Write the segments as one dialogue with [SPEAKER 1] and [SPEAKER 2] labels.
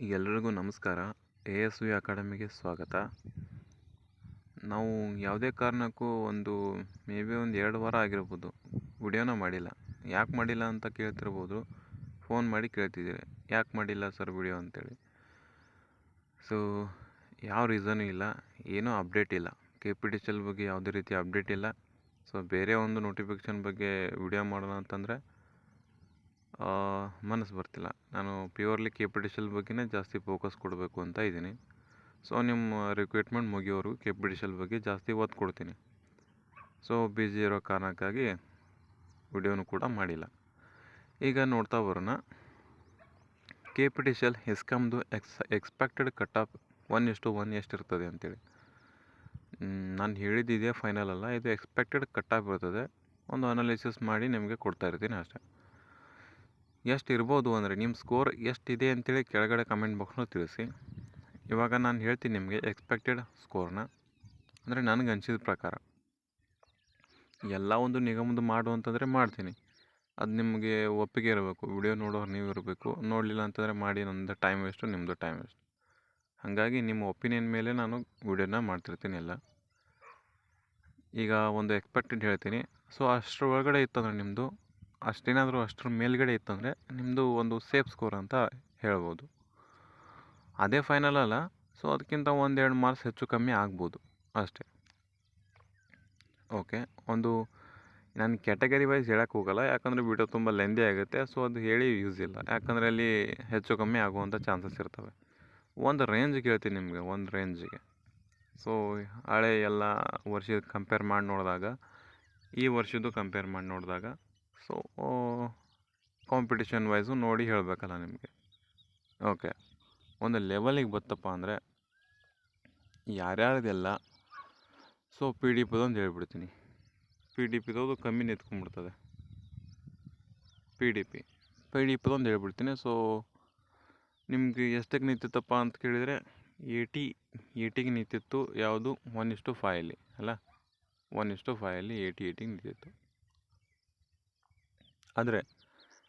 [SPEAKER 1] ಎಲ್ರಿಗೂ ನಮಸ್ಕಾರ. A S V ಅಕಾಡೆಮಿಗೆ ಸ್ವಾಗತ. ನಾವು ಯಾವುದೇ ಕಾರಣಕ್ಕೂ ಒಂದು, ಮೇ ಬಿ ಒಂದು ಎರಡು ವಾರ ಆಗಿರ್ಬೋದು, ವಿಡಿಯೋನ ಮಾಡಿಲ್ಲ. ಯಾಕೆ ಮಾಡಿಲ್ಲ ಅಂತ ಕೇಳ್ತಿರ್ಬೋದು. ಫೋನ್ ಮಾಡಿ ಕೇಳ್ತಿದ್ದೀರಿ. ಯಾಕೆ ಮಾಡಿಲ್ಲ ಸರ್ ವಿಡಿಯೋ ಅಂತೇಳಿ. ಸೊ, ಯಾವ ರೀಸನೂ ಇಲ್ಲ. ಏನೂ ಅಪ್ಡೇಟ್ ಇಲ್ಲ. K P D C L ಬಗ್ಗೆ ಯಾವುದೇ ರೀತಿ ಅಪ್ಡೇಟ್ ಇಲ್ಲ. ಸೊ, ಬೇರೆ ಒಂದು ನೋಟಿಫಿಕೇಷನ್ ಬಗ್ಗೆ ವಿಡಿಯೋ ಮಾಡೋಣ ಅಂತಂದರೆ ಮನಸ್ಸು ಬರ್ತಿಲ್ಲ. ನಾನು purely K P T C ಬಗ್ಗೆನೇ ಜಾಸ್ತಿ ಫೋಕಸ್ ಕೊಡಬೇಕು ಅಂತ ಇದ್ದೀನಿ. ಸೊ ನಿಮ್ಮ ರಿಕ್ರೂಟ್ಮೆಂಟ್ ಮುಗಿಯೋವರೆಗೂ ಕೆ ಪಿ ಟಿ ಬಗ್ಗೆ ಜಾಸ್ತಿ ಒತ್ತು ಕೊಡ್ತೀನಿ ಸೊ ಬ್ಯುಸಿ ಇರೋ ಕಾರಣಕ್ಕಾಗಿ ವಿಡಿಯೋನು ಕೂಡ ಮಾಡಿಲ್ಲ. ಈಗ ನೋಡ್ತಾ ಬರೋಣ. ಕೆ ಪಿ ಟಿ ಹೆಸ್ಕಾಮ್ದು ಎಕ್ಸ್ ಎಕ್ಸ್ಪೆಕ್ಟೆಡ್ ಕಟ್ ಆಫ್ ಒನ್ ಎಷ್ಟು ಒನ್ ಎಷ್ಟು ಇರ್ತದೆ ಅಂತೇಳಿ. ನಾನು ಹೇಳಿದ್ದಿದೆ ಫೈನಲ್ ಅಲ್ಲ. ಇದು ಎಕ್ಸ್ಪೆಕ್ಟೆಡ್ ಕಟ್ ಆಫ್ ಇರ್ತದೆ. ಒಂದು ಅನಾಲಿಸಿಸ್ ಮಾಡಿ ನಿಮಗೆ ಕೊಡ್ತಾ ಇರ್ತೀನಿ ಅಷ್ಟೇ. ಎಷ್ಟು ಇರ್ಬೋದು ಅಂದರೆ ನಿಮ್ಮ ಸ್ಕೋರ್ ಎಷ್ಟಿದೆ ಅಂತೇಳಿ ಕೆಳಗಡೆ ಕಮೆಂಟ್ ಬಾಕ್ಸ್ನ ತಿಳಿಸಿ. ಇವಾಗ ನಾನು ಹೇಳ್ತೀನಿ ನಿಮಗೆ ಎಕ್ಸ್ಪೆಕ್ಟೆಡ್ ಸ್ಕೋರ್ನ ಅಂದರೆ ನನಗೆ ಅನಿಸಿದ ಪ್ರಕಾರ. ಎಲ್ಲ ಒಂದು ನಿಗಮದ ಮಾಡು ಅಂತಂದರೆ ಮಾಡ್ತೀನಿ. ಅದು ನಿಮಗೆ ಒಪ್ಪಿಗೆ ಇರಬೇಕು. ವಿಡಿಯೋ ನೋಡೋರು ನೀವು ಇರಬೇಕು. ನೋಡಲಿಲ್ಲ ಅಂತಂದರೆ ಮಾಡಿ ನನ್ನದು ಟೈಮ್ ವೇಸ್ಟು ನಿಮ್ಮದು ಟೈಮ್ ವೇಸ್ಟ್ ಹಾಗಾಗಿ ನಿಮ್ಮ ಒಪಿನಿಯನ್ ಮೇಲೆ ನಾನು ವಿಡಿಯೋನ ಮಾಡ್ತಿರ್ತೀನಿ ಎಲ್ಲ. ಈಗ ಒಂದು ಎಕ್ಸ್ಪೆಕ್ಟೆಡ್ ಹೇಳ್ತೀನಿ. ಸೊ ಅಷ್ಟರ ಒಳಗಡೆ ಇತ್ತಂದ್ರೆ ನಿಮ್ಮದು ಅಷ್ಟೇನಾದರೂ ಅಷ್ಟರ ಮೇಲ್ಗಡೆ ಇತ್ತಂದರೆ ನಿಮ್ಮದು ಒಂದು ಸೇಫ್ ಸ್ಕೋರ್ ಅಂತ ಹೇಳ್ಬೋದು. ಅದೇ ಫೈನಲ್ ಅಲ್ಲ ಸೊ ಅದಕ್ಕಿಂತ ಒಂದೆರಡು ಮಾರ್ಕ್ಸ್ ಹೆಚ್ಚು ಕಮ್ಮಿ ಆಗ್ಬೋದು ಅಷ್ಟೇ. ಓಕೆ ಒಂದು ನಾನು ಕ್ಯಾಟಗರಿ ವೈಸ್ ಹೇಳಕ್ಕೆ ಹೋಗಲ್ಲ, ಯಾಕಂದರೆ ವಿಡಿಯೋ ತುಂಬ ಲೆಂದಿ ಆಗುತ್ತೆ ಸೊ ಅದು ಹೇಳಿ ಯೂಸ್ ಇಲ್ಲ. ಯಾಕಂದರೆ ಅಲ್ಲಿ ಹೆಚ್ಚು ಕಮ್ಮಿ ಆಗುವಂಥ ಚಾನ್ಸಸ್ ಇರ್ತವೆ. ಒಂದು ರೇಂಜ್ ಹೇಳ್ತೀನಿ ನಿಮಗೆ, ಒಂದು ರೇಂಜಿಗೆ ಸೊ ಹಳೆ ಎಲ್ಲ ವರ್ಷದ ಕಂಪೇರ್ ಮಾಡಿ ನೋಡಿದಾಗ, ಈ ವರ್ಷದ್ದು ಕಂಪೇರ್ ಮಾಡಿ ನೋಡಿದಾಗ ಸೊ ಕಾಂಪಿಟೇಷನ್ ವೈಸು ನೋಡಿ ಹೇಳಬೇಕಲ್ಲ ನಿಮಗೆ. ಓಕೆ ಒಂದು ಲೆವೆಲಿಗೆ ಬತ್ತಪ್ಪ ಅಂದರೆ ಯಾರ್ಯಾರ್ದೆಲ್ಲ ಸೊ ಪಿ ಡಿ ಪಿದೊಂದು ಹೇಳ್ಬಿಡ್ತೀನಿ. ಪಿ ಡಿ ಪಿದೋದು ಕಮ್ಮಿ ನಿಂತ್ಕೊಂಡ್ಬಿಡ್ತದೆ. P D P P D ಪಿದೊಂದು ಹೇಳ್ಬಿಡ್ತೀನಿ. ಸೊ ನಿಮಗೆ ಎಷ್ಟಕ್ಕೆ ನಿಂತಿತ್ತಪ್ಪ ಅಂತ ಕೇಳಿದರೆ ಏಯ್ಟಿ ಏಯ್ಟಿಗೆ ನಿಂತಿತ್ತು. ಯಾವುದು? ಒನ್ ಇಷ್ಟು ಫೈಯಲ್ಲಿ ಅಲ್ಲ ಒನ್ ಇಷ್ಟು ಫೈಯಲ್ಲಿ ಏಯ್ಟಿ ಏಯ್ಟಿಗೆ ನಿಂತಿತ್ತು. ಆದರೆ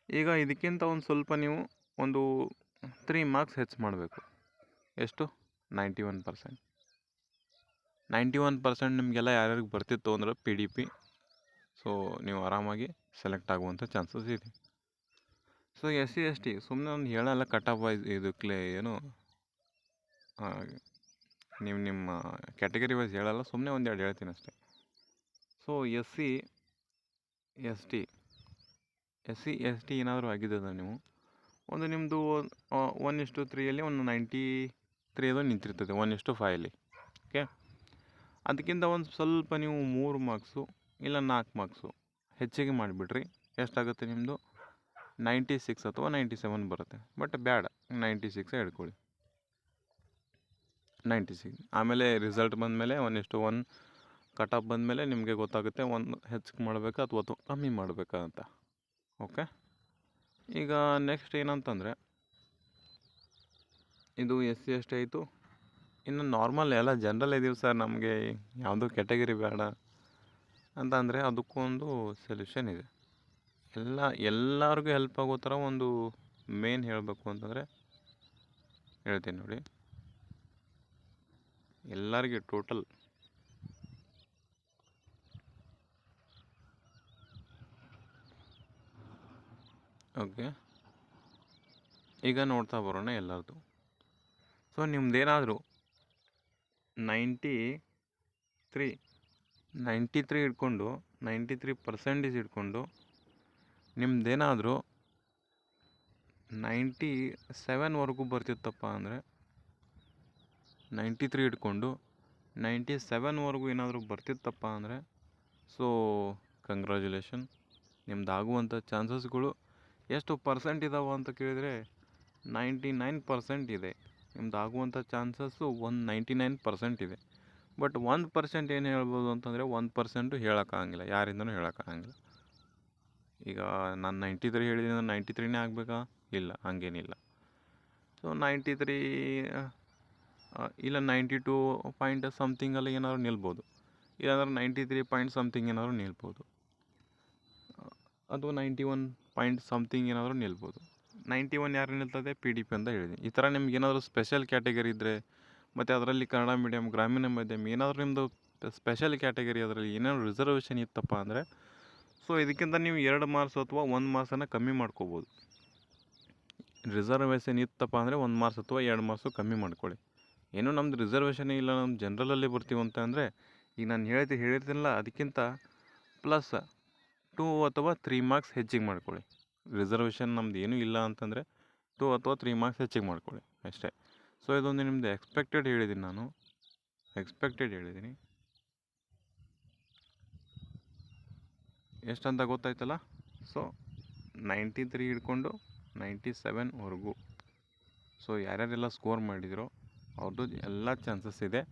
[SPEAKER 1] ಈಗ ಇದಕ್ಕಿಂತ ಒಂದು ಸ್ವಲ್ಪ ನೀವು ಒಂದು ತ್ರೀ ಮಾರ್ಕ್ಸ್ ಹೆಚ್ಚು ಮಾಡಬೇಕು. ಎಷ್ಟು? Ninety one percent ninety one percent ನಿಮಗೆಲ್ಲ ಯಾರ್ಯಾರಿಗೆ ಬರ್ತಿತ್ತು ಅಂದ್ರೆ ಪಿ ಡಿ ಪಿ ಸೊ ನೀವು ಆರಾಮಾಗಿ ಸೆಲೆಕ್ಟ್ ಆಗುವಂಥ ಚಾನ್ಸಸ್ ಇದೆ. So S C S T ಸುಮ್ಮನೆ ಒಂದು ಹೇಳಲ್ಲ ಕಟ್ ಆಫ್ ವೈಸ್ ಇದು ಏನು? ನೀವು ನಿಮ್ಮ ಕ್ಯಾಟಗರಿ ವೈಸ್ ಹೇಳಲ್ಲ ಸುಮ್ಮನೆ ಒಂದು ಎರಡು ಹೇಳ್ತೀನಿ ಅಷ್ಟೇ. So S C S T S C, S T ಏನಾದರೂ ಆಗಿದ್ದದ ನೀವು? ಒಂದು ನಿಮ್ಮದು ಒನ್ ಇಷ್ಟು ತ್ರೀಯಲ್ಲಿ ಒಂದು ನೈಂಟಿ ತ್ರೀ ಅದು ನಿಂತಿರ್ತದೆ ಒನ್ ಇಷ್ಟು ಫೈಯಲ್ಲಿ ಓಕೆ ಅದಕ್ಕಿಂತ ಒಂದು ಸ್ವಲ್ಪ ನೀವು ಮೂರು ಮಾರ್ಕ್ಸು ಇಲ್ಲ ನಾಲ್ಕು ಮಾರ್ಕ್ಸು ಹೆಚ್ಚಿಗೆ ಮಾಡಿಬಿಡ್ರಿ. ಎಷ್ಟಾಗುತ್ತೆ ನಿಮ್ಮದು ನೈಂಟಿ ಸಿಕ್ಸ್ ಅಥವಾ ನೈಂಟಿ ಸೆವೆನ್ ಬರುತ್ತೆ. ಬಟ್ ಬೇಡ ನೈಂಟಿ ಸಿಕ್ಸೇ ಹಿಡ್ಕೊಳ್ಳಿ ನೈಂಟಿ ಸಿಕ್ಸ್ ಆಮೇಲೆ ರಿಸಲ್ಟ್ ಬಂದಮೇಲೆ ಒನ್ ಇಷ್ಟು ಒನ್ ಕಟ್ ಆಫ್ ಬಂದಮೇಲೆ ನಿಮಗೆ ಗೊತ್ತಾಗುತ್ತೆ ಒಂದು ಹೆಚ್ಚಿಗೆ ಮಾಡಬೇಕಾ ಅಥವಾ ಕಮ್ಮಿ ಮಾಡಬೇಕಾ ಅಂತ. ಓಕೆ. ಈಗ ನೆಕ್ಸ್ಟ್ ಏನಂತಂದರೆ, ಇದು ಎಸ್ ಸಿ ಎಷ್ಟೇ ಆಯಿತು. ಇನ್ನು ನಾರ್ಮಲ್ ಎಲ್ಲ ಜನ್ರಲ್ ಇದೀವಿ ಸರ್ ನಮಗೆ ಯಾವುದು ಕ್ಯಾಟಗರಿ ಬೇಡ ಅಂತ ಅಂದರೆ ಅದಕ್ಕೂ ಒಂದು ಸೊಲ್ಯೂಷನ್ ಇದೆ. ಎಲ್ಲ, ಎಲ್ಲರಿಗೂ ಹೆಲ್ಪ್ ಆಗೋ ಥರ ಒಂದು ಮೇನ್ ಹೇಳಬೇಕು ಅಂತಂದರೆ, ಹೇಳ್ತೀನಿ ನೋಡಿ. ಎಲ್ಲರಿಗೆ ಟೋಟಲ್ ಓಕೆ ಈಗ ನೋಡ್ತಾ ಬರೋಣ ಎಲ್ಲರದು. ಸೊ ನಿಮ್ಮದೇನಾದರೂ ನೈಂಟಿ ತ್ರೀ ನೈಂಟಿ ತ್ರೀ ಇಟ್ಕೊಂಡು ನೈಂಟಿ ತ್ರೀ ಪರ್ಸೆಂಟೇಜ್ ಇಟ್ಕೊಂಡು ನಿಮ್ಮದೇನಾದರೂ ನೈಂಟಿ ಸೆವೆನ್ವರೆಗೂ ಬರ್ತಿತ್ತಪ್ಪ ಅಂದರೆ ನೈಂಟಿ ತ್ರೀ ಇಟ್ಕೊಂಡು ನೈಂಟಿ ಸೆವೆನ್ವರೆಗೂ ಏನಾದರೂ ಬರ್ತಿತ್ತಪ್ಪ ಅಂದರೆ ಸೊ ಕಂಗ್ರ್ಯಾಚುಲೇಷನ್ ನಿಮ್ದು ಚಾನ್ಸಸ್ಗಳು ಎಷ್ಟು ಪರ್ಸೆಂಟ್ ಇದಾವೆ ಅಂತ ಕೇಳಿದರೆ ನೈಂಟಿ ನೈನ್ ಪರ್ಸೆಂಟ್ ಇದೆ. ನಿಮ್ದು ಆಗುವಂಥ ಚಾನ್ಸಸ್ಸು ಒಂದು ನೈಂಟಿ ನೈನ್ ಪರ್ಸೆಂಟ್ ಇದೆ. ಬಟ್ ಒಂದು ಪರ್ಸೆಂಟ್ ಏನು ಹೇಳ್ಬೋದು ಅಂತಂದರೆ ಒಂದು ಪರ್ಸೆಂಟು ಹೇಳೋಕ್ಕಾಗಂಗಿಲ್ಲ, ಯಾರಿಂದನೂ ಹೇಳೋಕ್ಕಾಗಂಗಿಲ್ಲ. ಈಗ ನಾನು ನೈಂಟಿ ತ್ರೀ ಹೇಳಿದ್ರೆ ನೈಂಟಿ ತ್ರೀನೇ ಆಗಬೇಕಾ? ಇಲ್ಲ, ಹಂಗೇನಿಲ್ಲ. ಸೊ ನೈಂಟಿ ತ್ರೀ ಇಲ್ಲ ನೈಂಟಿ ಟೂ ಪಾಯಿಂಟ್ ಸಮಥಿಂಗಲ್ಲಿ ಏನಾದ್ರು ನಿಲ್ಬೋದು. ಇಲ್ಲಾಂದ್ರೆ ನೈಂಟಿ ತ್ರೀ ಪಾಯಿಂಟ್ ಸಮಥಿಂಗ್ ಏನಾದರೂ ನಿಲ್ಬೋದು. ಅಥವಾ ನೈಂಟಿ ಒನ್ ಪಾಯಿಂಟ್ ಸಮಥಿಂಗ್ ಏನಾದರೂ ನಿಲ್ಬೋದು. ನೈಂಟಿ ಒನ್ ಯಾರು ನಿಲ್ತದೆ? ಪಿ ಡಿ ಪಿ ಅಂತ ಹೇಳಿದೆ ಈ ಥರ ನಿಮ್ಗೆ ಏನಾದರೂ ಸ್ಪೆಷಲ್ ಕ್ಯಾಟಗರಿ ಇದ್ದರೆ ಮತ್ತು ಅದರಲ್ಲಿ ಕನ್ನಡ ಮೀಡಿಯಮ್ ಗ್ರಾಮೀಣ ಮಾಧ್ಯಮ ಏನಾದರೂ ನಿಮ್ಮದು ಸ್ಪೆಷಲ್ ಕ್ಯಾಟಗರಿ ಅದರಲ್ಲಿ ಏನಾದ್ರು ರಿಸರ್ವೇಷನ್ ಇತ್ತಪ್ಪ ಅಂದರೆ ಸೊ ಇದಕ್ಕಿಂತ ನೀವು ಎರಡು ಮಾರ್ಕ್ಸ್ ಅಥವಾ ಒಂದು ಮಾರ್ಕ್ಸನ್ನು ಕಮ್ಮಿ ಮಾಡ್ಕೋಬೋದು. ರಿಸರ್ವೇಷನ್ ಇತ್ತಪ್ಪ ಅಂದರೆ ಒಂದು ಮಾರ್ಕ್ಸ್ ಅಥವಾ ಎರಡು ಮಾರ್ಕ್ಸು ಕಮ್ಮಿ ಮಾಡ್ಕೊಳ್ಳಿ. ಏನು ನಮ್ದು ರಿಸರ್ವೇಷನ್ ಇಲ್ಲ ನಮ್ಮ ಜನ್ರಲಲ್ಲಿ ಅಂತ ಅಂದರೆ, ಈಗ ನಾನು ಹೇಳ್ತಿ, ಹೇಳಿರ್ತೀನಲ್ಲ, ಅದಕ್ಕಿಂತ ಪ್ಲಸ್ ಟೂ ಅಥವಾ ತ್ರೀ ಮಾರ್ಕ್ಸ್ ಹೆಚ್ಚಿಗೆ ಮಾಡ್ಕೊಳ್ಳಿ. ರಿಸರ್ವೇಷನ್ ನಮ್ದು ಏನೂ ಇಲ್ಲ ಅಂತಂದರೆ ಟೂ ಅಥವಾ ತ್ರೀ ಮಾರ್ಕ್ಸ್ ಹೆಚ್ಚಿಗೆ ಮಾಡ್ಕೊಳ್ಳಿ ಅಷ್ಟೇ. ಸೊ, ಇದೊಂದು ನಿಮ್ಮದು ಎಕ್ಸ್ಪೆಕ್ಟೆಡ್ ಹೇಳಿದ್ದೀನಿ ನಾನು. ಎಕ್ಸ್ಪೆಕ್ಟೆಡ್ ಹೇಳಿದ್ದೀನಿ ಎಷ್ಟಂತ ಗೊತ್ತಾಯ್ತಲ್ಲ? ಸೊ, ನೈಂಟಿ ತ್ರೀ ಹಿಡ್ಕೊಂಡು ನೈಂಟಿ ಸೆವೆನ್ವರೆಗೂ ಸೊ, ಯಾರ್ಯಾರೆಲ್ಲ ಸ್ಕೋರ್ ಮಾಡಿದ್ರೋ ಅವ್ರದ್ದು ಎಲ್ಲ ಚಾನ್ಸಸ್ ಇದೆ.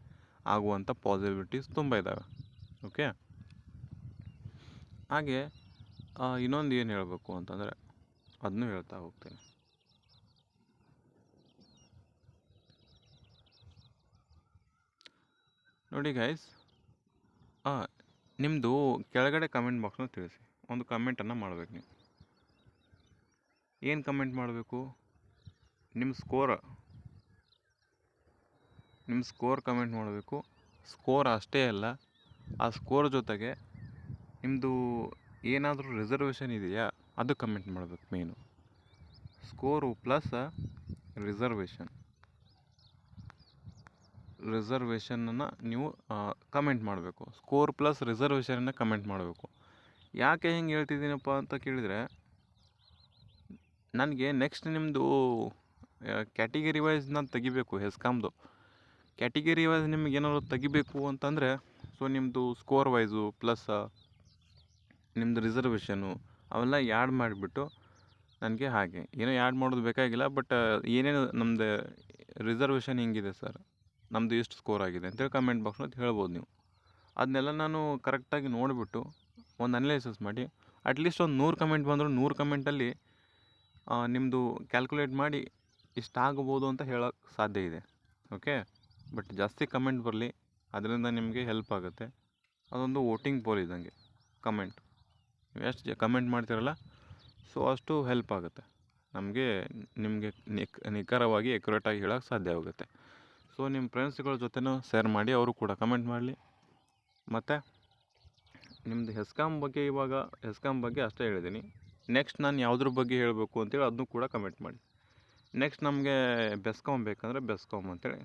[SPEAKER 1] ಆಗುವಂಥ ಪಾಸಿಬಿಲಿಟೀಸ್ ತುಂಬ ಇದ್ದಾವೆ ಓಕೆ ಹಾಗೆ ಇನ್ನೊಂದು ಏನು ಹೇಳಬೇಕು ಅಂತಂದರೆ ಅದನ್ನು ಹೇಳ್ತಾ ಹೋಗ್ತೀನಿ. ನೋಡಿ ಗೈಸ್ ನಿಮ್ಮದು ಕೆಳಗಡೆ ಕಮೆಂಟ್ ಬಾಕ್ಸ್ನ ತಿಳಿಸಿ. ಒಂದು ಕಮೆಂಟನ್ನು ಮಾಡಬೇಕು ನೀವು. ಏನು ಕಮೆಂಟ್ ಮಾಡಬೇಕು? ನಿಮ್ಮ ಸ್ಕೋರ್ ನಿಮ್ಮ ಸ್ಕೋರ್ ಕಮೆಂಟ್ ಮಾಡಬೇಕು. ಸ್ಕೋರ್ ಅಷ್ಟೇ ಅಲ್ಲ, ಆ ಸ್ಕೋರ್ ಜೊತೆಗೆ ನಿಮ್ಮದು ಏನಾದರೂ ರಿಸರ್ವೇಷನ್ ಇದೆಯಾ? ಅದು ಕಮೆಂಟ್ ಮಾಡಬೇಕು ಮೇನು ಸ್ಕೋರು ಪ್ಲಸ್ ರಿಸರ್ವೇಷನ್ ರಿಸರ್ವೇಷನನ್ನು ನೀವು ಕಮೆಂಟ್ ಮಾಡಬೇಕು. ಸ್ಕೋರ್ ಪ್ಲಸ್ ರಿಸರ್ವೇಷನನ್ನು ಕಮೆಂಟ್ ಮಾಡಬೇಕು. ಯಾಕೆ ಹೆಂಗೆ ಹೇಳ್ತಿದ್ದೀನಪ್ಪ ಅಂತ ಕೇಳಿದರೆ, ನನಗೆ ನೆಕ್ಸ್ಟ್ ನಿಮ್ಮದು ಕ್ಯಾಟಿಗರಿ ವೈಸ್ ನಾನು ತೆಗಿಬೇಕು ಹೆಸ್ಕಾಮ್ದು ಕ್ಯಾಟಿಗರಿ ವೈಸ್ ನಿಮ್ಗೆ ಏನಾದ್ರು ತೆಗಿಬೇಕು ಅಂತಂದರೆ ಸೊ ನಿಮ್ಮದು ಸ್ಕೋರ್ ವೈಸು ಪ್ಲಸ್ ನಿಮ್ಮದು ರಿಸರ್ವೇಷನು ಅವೆಲ್ಲ ಆ್ಯಡ್ ಮಾಡಿಬಿಟ್ಟು ನನಗೆ ಹಾಗೆ. ಏನೋ ಆ್ಯಡ್ ಮಾಡೋದು ಬೇಕಾಗಿಲ್ಲ ಬಟ್ ಏನೇನು ನಮ್ಮದು ರಿಸರ್ವೇಷನ್ ಹಿಂಗಿದೆ ಸರ್ ನಮ್ಮದು ಎಷ್ಟು ಸ್ಕೋರ್ ಆಗಿದೆ ಅಂತೇಳಿ ಕಮೆಂಟ್ ಬಾಕ್ಸ್ನಲ್ಲಿ ಹೇಳ್ಬೋದು ನೀವು. ಅದನ್ನೆಲ್ಲ ನಾನು ಕರೆಕ್ಟಾಗಿ ನೋಡಿಬಿಟ್ಟು ಒಂದು ಅನಲೈಸಸ್ ಮಾಡಿ ಅಟ್ಲೀಸ್ಟ್ ಒಂದು ನೂರು ಕಮೆಂಟ್ ಬಂದರೂ ನೂರು ಕಮೆಂಟಲ್ಲಿ ನಿಮ್ಮದು ಕ್ಯಾಲ್ಕುಲೇಟ್ ಮಾಡಿ ಇಷ್ಟಾಗ್ಬೋದು ಅಂತ ಹೇಳೋಕ್ಕೆ ಸಾಧ್ಯ ಇದೆ. ಓಕೆ ಬಟ್ ಜಾಸ್ತಿ ಕಮೆಂಟ್ ಬರಲಿ, ಅದರಿಂದ ನಿಮಗೆ ಹೆಲ್ಪ್ ಆಗುತ್ತೆ. ಅದೊಂದು ವೋಟಿಂಗ್ ಪೋಲ್ ಇದ್ದಂಗೆ ಕಮೆಂಟ್ ಎಷ್ಟು ಜ ಕಮೆಂಟ್ ಮಾಡ್ತೀರಲ್ಲ ಸೊ ಅಷ್ಟು ಹೆಲ್ಪ್ ಆಗುತ್ತೆ. ನಮಗೆ ನಿಮಗೆ ನಿಕ್, ನಿಖರವಾಗಿ ಎಕ್ಯುರೇಟಾಗಿ ಹೇಳೋಕ್ಕೆ ಸಾಧ್ಯ ಆಗುತ್ತೆ. ಸೊ ನಿಮ್ಮ ಫ್ರೆಂಡ್ಸ್ಗಳ ಜೊತೆನೂ ಶೇರ್ ಮಾಡಿ, ಅವರು ಕೂಡ ಕಮೆಂಟ್ ಮಾಡಲಿ. ಮತ್ತು ನಿಮ್ಮದು ಹೆಸ್ಕಾಮ್ ಬಗ್ಗೆ ಇವಾಗ ಹೆಸ್ಕಾಮ್ ಬಗ್ಗೆ ಅಷ್ಟೇ ಹೇಳಿದ್ದೀನಿ ನೆಕ್ಸ್ಟ್ ನಾನು ಯಾವುದ್ರ ಬಗ್ಗೆ ಹೇಳಬೇಕು ಅಂತೇಳಿ ಅದನ್ನು ಕೂಡ ಕಮೆಂಟ್ ಮಾಡಿ. ನೆಕ್ಸ್ಟ್ ನಮಗೆ ಬೆಸ್ಕಾಮ್ ಬೇಕಂದರೆ ಬೆಸ್ಕಾಮ್ ಅಂತೇಳಿ.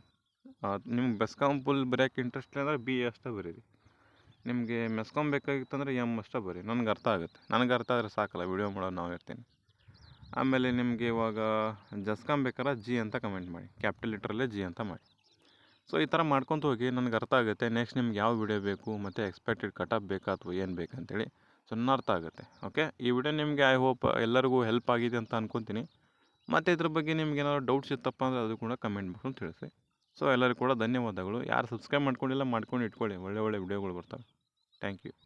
[SPEAKER 1] ನಿಮ್ಗೆ ಬೆಸ್ಕಾಮ್ ಫುಲ್ ಬರೆಯೋಕ್ಕೆ ಇಂಟ್ರೆಸ್ಟ್ ಅಂದರೆ ಬಿ ಎ ಅಷ್ಟೇ ಬರೀರಿ. ನಿಮಗೆ ಮೆಸ್ಕಾಮ್ ಬೇಕಾಗಿತ್ತಂದರೆ ಎಂ ಅಷ್ಟೇ ಬರಿ. ನನಗೆ ಅರ್ಥ ಆಗುತ್ತೆ. ನನಗೆ ಅರ್ಥ ಆದರೆ ಸಾಕಲ್ಲ, ವಿಡಿಯೋ ಮಾಡೋದು ನಾವು ಇರ್ತೀನಿ. ಆಮೇಲೆ ನಿಮಗೆ ಇವಾಗ ಜಸ್ಕಾಮ್ ಬೇಕಾದ್ರೆ ಜಿ ಅಂತ ಕಮೆಂಟ್ ಮಾಡಿ. ಕ್ಯಾಪಿಟಲ್ ಲಿಟ್ರಲ್ಲೇ ಜಿ ಅಂತ ಮಾಡಿ. ಸೊ ಈ ಥರ ಮಾಡ್ಕೊತ ಹೋಗಿ ನನಗೆ ಅರ್ಥ ಆಗುತ್ತೆ. ನೆಕ್ಸ್ಟ್ ನಿಮ್ಗೆ ಯಾವ ವಿಡಿಯೋ ಬೇಕು, ಮತ್ತು ಎಕ್ಸ್ಪೆಕ್ಟೆಡ್ ಕಟಪ್ ಬೇಕಾ ಅಥವಾ ಏನು ಬೇಕಂತೇಳಿ ಸೊ ನನ್ನ ಅರ್ಥ ಆಗುತ್ತೆ. ಓಕೆ ಈ ವಿಡಿಯೋ ನಿಮಗೆ ಐ ಹೋಪ್ ಎಲ್ಲರಿಗೂ ಹೆಲ್ಪ್ ಆಗಿದೆ ಅಂತ ಅನ್ಕೊತೀನಿ. ಮತ್ತು ಇದ್ರ ಬಗ್ಗೆ ನಿಮ್ಗೆ ಏನಾದ್ರು ಡೌಟ್ಸ್ ಇತ್ತಪ್ಪ ಅಂದರೆ ಅದು ಕೂಡ ಕಮೆಂಟ್ ಬಾಕ್ಸಲ್ಲಿ ತಿಳಿಸಿ. ಸೊ ಎಲ್ಲರಿಗೂ ಕೂಡ ಧನ್ಯವಾದಗಳು. ಯಾರು ಸಬ್ಸ್ಕ್ರೈಬ್ ಮಾಡ್ಕೊಂಡಿಲ್ಲ ಮಾಡ್ಕೊಂಡು ಇಟ್ಕೊಳ್ಳಿ. ಒಳ್ಳೆ ಒಳ್ಳೆ ವಿಡಿಯೋಗಳು ಬರ್ತವೆ. Thank you.